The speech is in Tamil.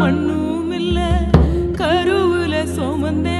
மண்ணும் இல்ல கருவுல சுமந்தே